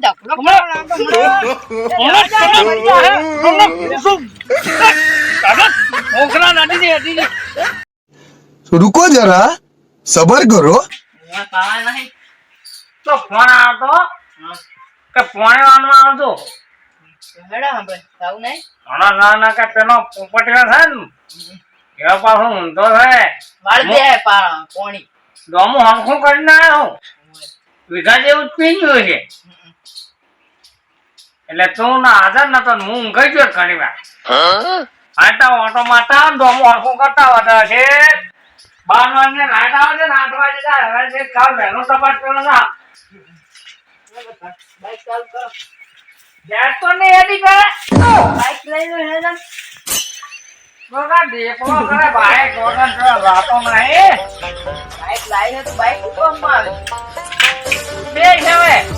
ઢગલો રૂકો જરા સબર કરો. તો ફોન આવતો? કે પોણે ઊંધો છે. વાળ દે પાણી દોમું હરખું કરી જેવું પીન્યું છે એટલે તું ના હાજર નતો ને હું ઊંઘાઈ ગયો ઘણી વાર. આટા ઓટો માતા ને હરખું કરતા હતા છે. બાર વાગે લાઈટ આવે છે ને આઠ વાગે જાય. હવે જે કાલ વહેલો સપાટ કરો ના બાઈક ચાલુ કરો. ગેસ તો નહીં એડી કરે બાઈક લઈને હેડો. બગા દેખલો કરે ભાઈ ગોગન તો વાતો નહીં. બાઈક તો બાઈક ઉપાડવામાં આવે. બે હવે.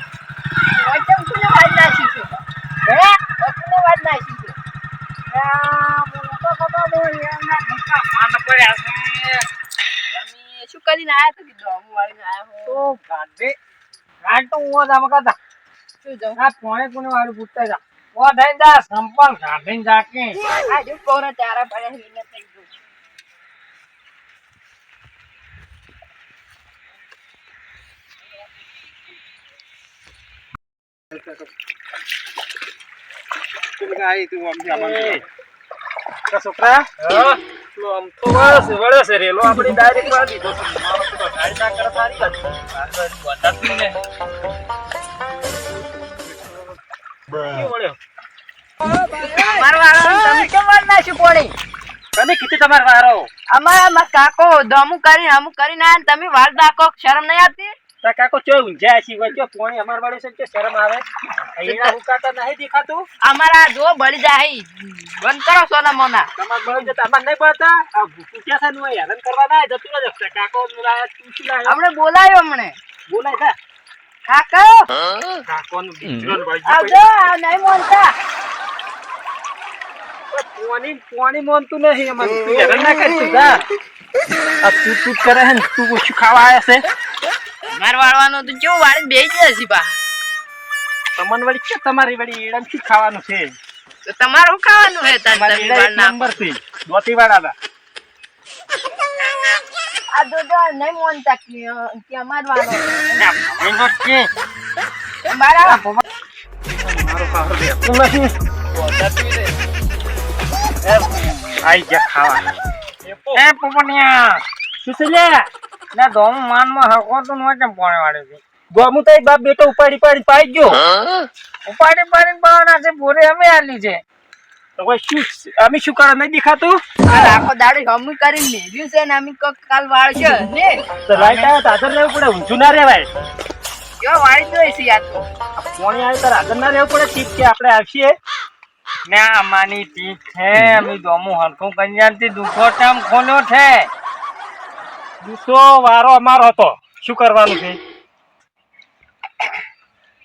છે. તમે શું કરીને આયા તો કીધું અમુ વાળીને આયા હો. તો ગાંધી ગાંઠું હું જ આમ કહેતા. શું જાઉં? આ પોણે કોને વાળું પૂછતા જા ઓ થઈ જા સંપલ ગાંધીને જાકે આ જો કોને ચારા પડ્યા છે થઈ ગયું. છોકરા. આમ તો વળે વળે છે રેલો આપણી ડાયરેક્ટ વાળી દીધો મારો તો ગાડી ના કરે તારી વાત. ને. કેવું વળ્યો? મારો વાળો તમે કીધું તમારે વારો અમારા કાકો દમું કરીને અમુક કરીને આયા તમે વાર દાખો શરમ નહીં આવતી? તા કાકો ચો ઊંઝા છે કોઈ ચો પોણી અમાર વાળી છે કે શરમ આવે? અહીંયા હુકાતા નહીં દેખાતું? અમારા જો બળી જાય બંધ કરો સોના મોના. તમાર બળી જતા અમાર નહીં બળતા? આ ભૂખ્યા છે ને હેરાન કરવા ના જતું ન કાકો લાયા તું શું લાયો હમણે બોલાયો હમણે બોલાય તા કાકો? આવજો નહીં મોનતા પોણી પોણી મોનતું નહીં અમાર. તું હેરાન ના કરતું જા. આ તું તું કરે હે તું શું ખાવા આયા છે. માર વાળવાનું તો કેવું વાળી બે ગયા છે બા. તમને વળી કે તમારી વળી એડમથી ખાવાનું છે? તો તમારું ખાવાનું હે તાર તમારી તમે એડા વાળ નંબર છે દોતી વાળા આ દોડો નહીં મોનતા કે કે અમાર વાળો હતા મારા મારો પાવર તું નથી. આઈ જા ખાવા. એ પોપનિયા શું છે લે લે દોમ માનમાં હકો તો નો કેમ પાણી વાળે છે. ગોમુ તો બાપ બેટો ઉપાડી પાડી પાઈ ગયો. ઉપાડી પાડી પાવાના છે બોરે અમે આલી છે. તો કોઈ શું અમે શું કરે નહીં દેખાતું? આખો દાડી હમી કરી મેલ્યું છે ને અમે કાલ વાળશે ને? તો રાઈટ આવે તો રહેવું પડે ઊંચું ના રહેવાય. જો વાળી જોઈ છે યાર તો. પોણી આવે તો આગળ ના રહેવું પડે ઠીક છે આપણે આવશીએ ના અમાની ઠીક છે અમે દોમું હરખું કન્યાથી દુખો ટામ ખોલ્યો છે. દુસો વારો અમારો હતો. શું કરવાનું છે?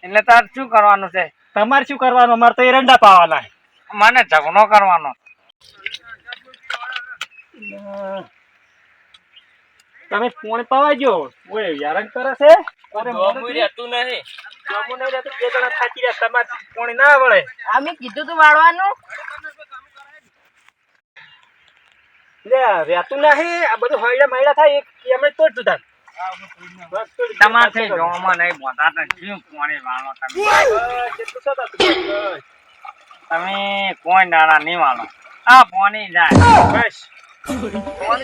એટલે તાર શું કરવાનું છે? તમારે શું કરવાનું? અમારે તો એરંડા પાવાના મને ઝઘડો કરવાનો. તમે પોણી પવાજો. ઓય યારંગ કરે છે? અરે મોડું રહેતું નહીં. મોમુ નહીં રહેતું, બે જણા થાકી રહ્યા. તમારે ફોન ના વળે. અમે કીધું તું વાળવાનું. લે રહેતું નહીં. આ બધું હૈડા મહિલા થાય એક એમણે તોડ દીધા તમારથી જોવામાં નહીં બોતા જીવ કોણી વાળો તમે. તમે કોઈ દાડા નહીં વાળો. આ પોણી જાય. બસ.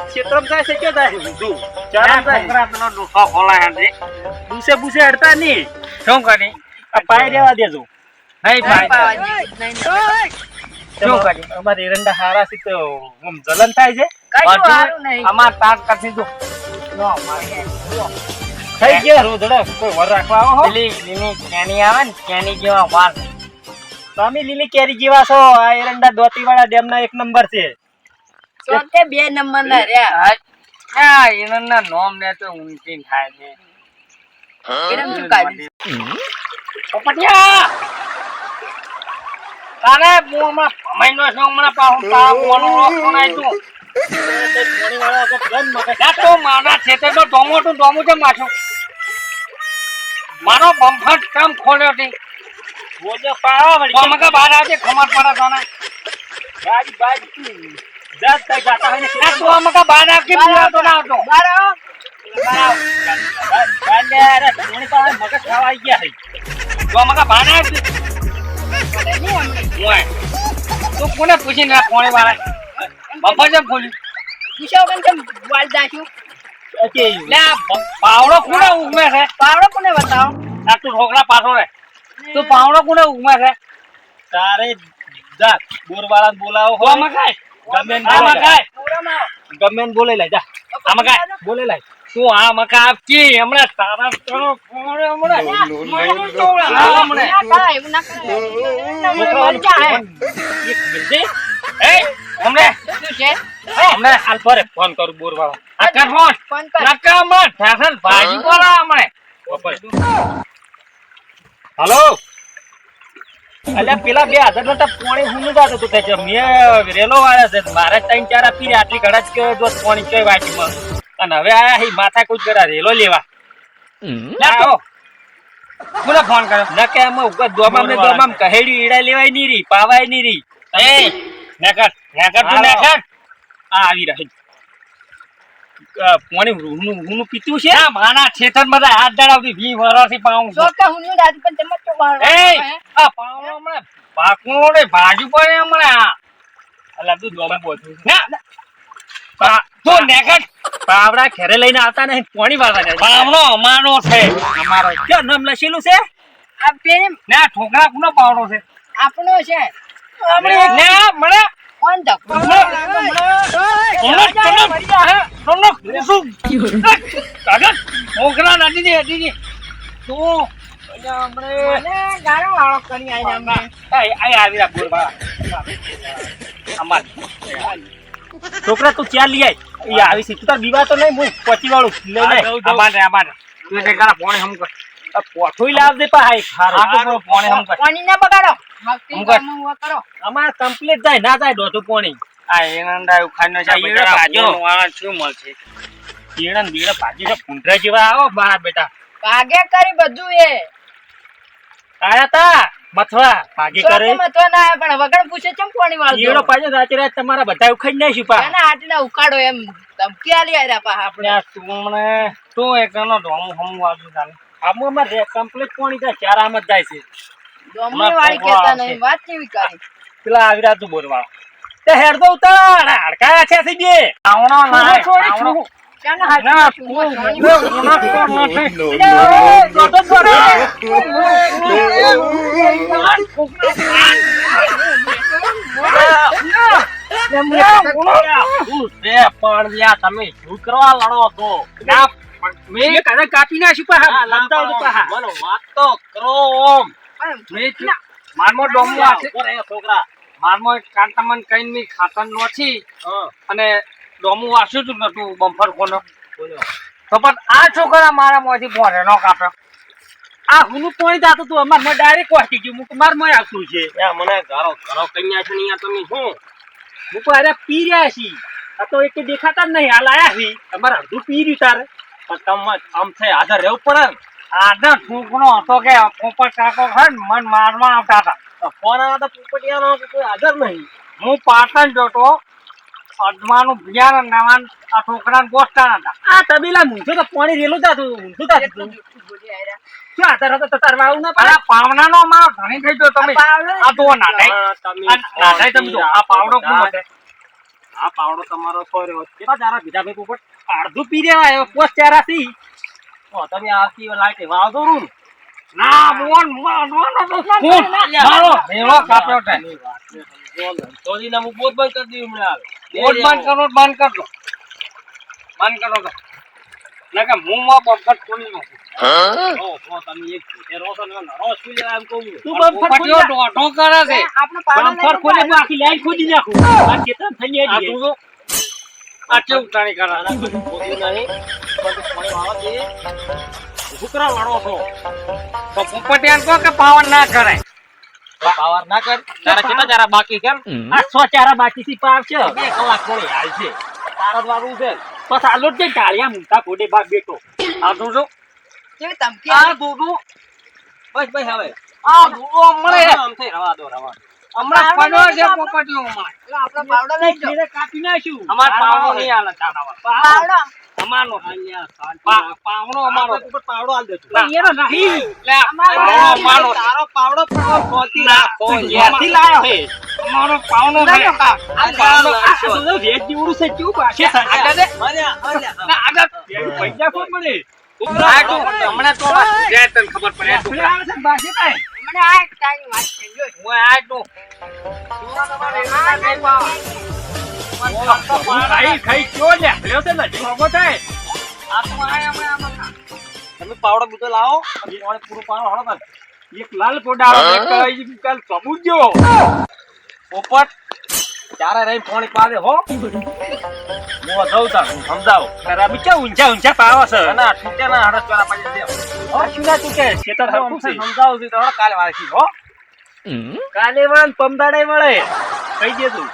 ક્ષેત્રમાં જાય છે કે જાય પેલો ખોલાય બુસે બુસે અડતા નહીં. શું કરી? આ પાય રેવા દેજો. નહીં પાય નહીં. શું કરી અમારે એરંડા હારા છે તો આમ જલન થાય છે. કશું હારું નહીં. અમાર તાક કરતી તું થઈ ગયા રોદડા કોઈ વર રાખવા આવો હો. લીલી લીલી કેની આવે ને કેની જેવા વાળ તમે લીલી કેરી જેવા છો. આ એરંડા દોતી વાળા ડેમ ના એક નંબર છે. ચોથે બે નંબર ના રહ્યા. હા. એના નોમ ને તો ઊંચી થાય છે. એરમ શું કાઢ્યું? પોપટિયા! તારે હું હમણાં ભમાઈ છું હમણાં પાછું તારા મોનું રોક નાય તું મારા છે બમ્ફટ કામ ખોલ્યો હતી બોજો બહાર આવજે ખમર પડે તને. ગાડી બાઈક દસ કઈ જાતા હોય ને તું આ બહાર આવજે પૂરા ના આવતો. બહાર આવો. તું કોને પૂછીને આ પોણી વાળા બપોર જેમ ખોલ્યું? પૂછો કે કેમ વાળ દાખ્યું? લે પાવડો કોને ઉગમે છે? પાવડો કોને બતાવો? આ તું ઢોકળા પાછો રે. તું પાવડો કોને ઉગમે છે? તારે જા બોરવાળા બોલાવો તો આમાં ગમેન ને બોલે કાંઈ? પૂરામાં આવો. ગમે ને બોલે લાય જા આમાં કાંઈ? બોલે લાય તું આ મકા આપકી? હમણાં તારા તો પોણે હમણાં. મારું ચોળા. આ હમણાં. ના કરાય, એવું ના કરાય. એમના મને મજા આવે. એક મિનિટ. એ, હમણાં. શું છે? હમણાં હાલ ફરે. ફોન કરું બોરવાળો. આ કર ફોન ફોન કર. નકામાં ઠેસન ભાજી બોલા હમણાં. હલો? અલ્યા પેલા બે હાજર નતા પોણી હું જાતો તો તે મેં રેલો વાળા છે. મારે ત્રણ ચાર આપી આટલી ઘડા જ કે જો પોણી વાટી વાટીમાં. અને હવે આયા હી માથા કૂટ કરા રેલો લેવા. લે તો ફોન કર્યો? ન કે આમાં ઉપર દોમામ ને દોમામ કહેડી ઈડા લેવાયની રી પાવાયની રી એ નેકર નેકર તું નેકર. આ આવી રહે. પોણી હું હું પીતું છે? ના માના છેતન બધા હાથ દડાવતી વી વરસથી પાઉં છો. જો કે હું નું દાદુ પણ તમે તો વાળ- એ આ પાઉં હમણાં પાકું ને ભાજુ પડે હમણાં. અલા તું દોમા બોલ. ના તું નેકર પાવડા ઘરે લઈને આવતા નહીં પોણી વાળવા પાવડો અમારો છે. અમારો ક્યાં નામ લખેલું છે? આ પેલી ના ઠોકરા કોનો પાવડો છે. આપણો છે. ના મને કોણ ઠોકરા નથી દે હતી દે. તું વાળો કરી આઈને અમે. આય આય આવી રહ્યા બોરવાળા અમાર. છોકરા તું ક્યાં લઈ આય? એ આવી છે તું તાર બીવા તો નહીં હું પચી વાળું લઈ લે અમારે અમારે તું એટલે કાલા પોણે હમ કર. પોઠોઈ લાવજે પા હાય બધું પોણે હમ કર. પાણી ના બગાડો. હમ કરો. અમાર કમ્પ્લીટ જાય ના જાય દોઢું પોણી. આ એનંદા ઉખાડનો છે આ બજારા વાળા શું મળશે? પીણા ને બીણા ભાજી છે ભૂંડરા જેવા આવો બહાર બેટા ભાગે કરી બધું એ. આયા તા. મથવા પાગી કરે મથવા ના આવે પણ વગર પૂછે ચમ પાણી ઈયળો ઈડો પાજો રાતે રાત તમારા બધા ઉખાઈ નાખ્યું પા ના આટલા ઉકાડો એમ ધમકી આલી આયરા પા આપણે તુમને તું એક નો ડોમ હમ વાળું ચાલે આમાં રે કમ્પ્લીટ પાણી જાય ચાર આમ જ જાય છે ડોમની વાળી કેતા નહીં વાત કેવી કરી પેલા આવી રહ્યા તું બોલવા તે હેર દો ઉતાર હડકા છે થઈ બે આવણો ના છોડી આવણો. ના, તું ના તો નથી. તું તમે શું કરવા છો મેં કાપી નાખ્યું પા હા લંતાવ પા હા વાત તો કરો ઓમ મારમો ડોમો છોકરા મારમો કાંટામાં કઈ ની ખાતર નોછી અને ડોમું વાસ્યું જ નતું બમ્ફર કોનો તો પણ આ છોકરા મારા મોંથી ભોરે નો કાપ્યો આ હુનું પોણી જાતું તું અમારમાં ડાયરેક્ટ વાટી ગયું. મુક મારમાં આવતું છે. મને ઘરો ગારો કન્યા છે ને તમે શું? મુક અરે પી રહ્યા છી. આ તો એક દેખાતા જ નહીં. હાલ આયા છી. તમારે અડધું પી રહ્યું તારે. તમે આમ થઈ હાજર રહેવું પડે ને. આદર છોકરો હતો કે પોપટ કાકો મન મારવા આવતા હતા. ફોન આવ્યો તો પોપટિયાનો કોઈ નહીં. હું પાટણ જોતો અજમાનું બિયારણ નવાન આ છોકરાને ગોઠતા હતા આ તબીલા મૂંઝો તો પાણી રેલું તા તું મૂંઝો તા તું. શું આ હતો તો તાર વાળું ના પાડા? પાવના નો અમારો ધણી થઈ ગયો તમે આ પાવડો આ તો ના આ તમે જો આ પાવડો છે. આ પાવડો તમારો સોર્યો કેટલા તારા બીજા ભાઈ ઉપર અડધું પી રહ્યા આવ્યો કોસ ચારા થી ઓ તમે આવતી લાઈટે વાવ દોરું ના. મોન મોન મોન કોણ મારો ભેળો કાપ્યો છે. ચોરી ના હું બોધ બંધ કરી દઉં હમણાં બોટ બંધ કરો બંધ કર દો બંધ કરો તો ના કે હું માં બફટ ખોલી નાખું ઓ, ઓ, તમે એક ભૂતે રહો છો ને નરો શું લેવા એમ કહું તું પણ પોપટીઓ દોઢો કરે છે આપણે પાવડો બમ્ફર લઈને ખોલે ઊભા હું આખી લાઈન ખોદી નાખું આ ચેતન થઈ આ જાય તું જો આ કેવું તાણી કરે બોલ્યું નહીં પણ તું પાણી વાળો છે કૂતરા વાળો છો તો પોપટિયાને કહો કે પાવન ના કરે પાવર ના કર. તારા કેટલા ચારા બાકી કેમ આઠસો ચારા બાકી થી પાર છે. બે કલાક થોડી હાલ છે. તારા વાળું છે. બસ આલો જ ઢાળિયા મૂકતા ફોડે બાપ બેટો આ દૂધું કેવી ધમકી આ આપી? બસ બસ હવે. આ દૂધો મળે. આમ થઈ રવા દો રવા દો. હમણાં પડ્યો છે પોપટિયો મળે એટલે આપણે પાવડો લઈ કાપી નાખ્યું. અમાર પાવડો નહીં આલે તારા પાવડો. રાખ. પાવડો અમારો પાવડો આલ દેજો એનો નહીં લે અમારો તારો પાવડો પડો ખોલતી રાખો તું લાયો હે અમારો પાવડો ના, આ પાવડો આ તો જો છે કેવું પાછે આગળ દે. અલ્યા. ના, આગળ. પૈસા કોણ મળે હમણાં તો જાય તને ખબર પડે બાકી કાંઈ. મને આ એક વાત છે જો. હું આ તું. ખાઈ ખાઈ કયો લે? લ્યો તે નથી ખબર થાય. આ તો આ અમે આમાં તમે પાવડો બધો લાવો અને પાણી પૂરું પાણો હળો. એક લાલ પોડાળો એક કઈ કાલ સમુજો પોપટ ચારે રહી પાણી પાડે હો. હું જઉં તા હું સમજાવું. તારા બીચા ઊંચા ઊંચા પાવા છે. ના ઠીકે ના હડસ વાળા પાડી દે. શું ના તું કે સમજાવું છું તો કાલે વાળશી હો. કાલે વાળ પમદાડે વળે કહી દે તું.